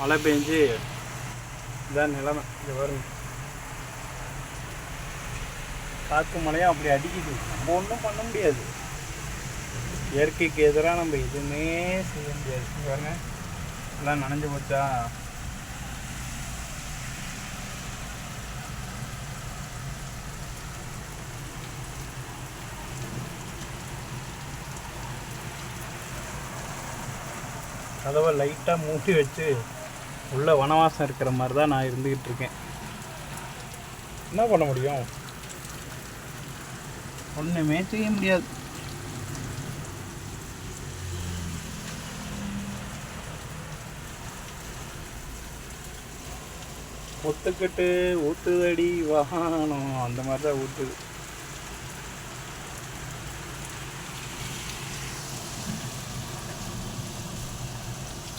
மழை பெஞ்சு இதான் நிலைமை. இது வரும் காற்று மழையும் அப்படி அடிக்குது. நம்ம ஒன்றும் பண்ண முடியாது. இயற்கைக்கு எதிராக நம்ம எதுவுமே செய்ய முடியாது. பாருங்க. எல்லாம் நனைஞ்சு போச்சா? கதவை லைட்டாக மூட்டி வச்சு உள்ள வனவாசம் இருக்கிற மாதிரி தான் நான் இருந்துக்கிட்டு இருக்கேன். என்ன பண்ண முடியும்? ஒன்றுமே செய்ய முடியாது. ஒத்துக்கிட்டு ஊத்துதடி வாகனம் அந்த மாதிரி தான் ஊத்துது.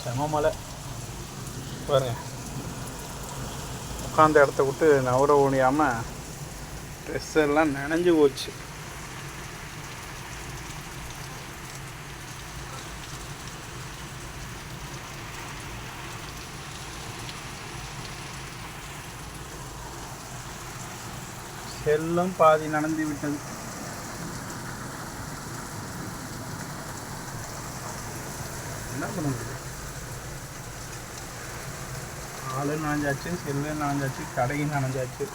செம மழை. பாருங்க. உட்காந்த இடத்த விட்டு நவர முடியாமல் ட்ரெஸ் எல்லாம் நனைஞ்சு போச்சு. செல்லும் பாதி நடந்து விட்டது. என்ன பண்ண முடியும் ஆளு நனைஞ்சாச்சு செல்லு நனைஞ்சாச்சு கடையும் நனைஞ்சாச்சு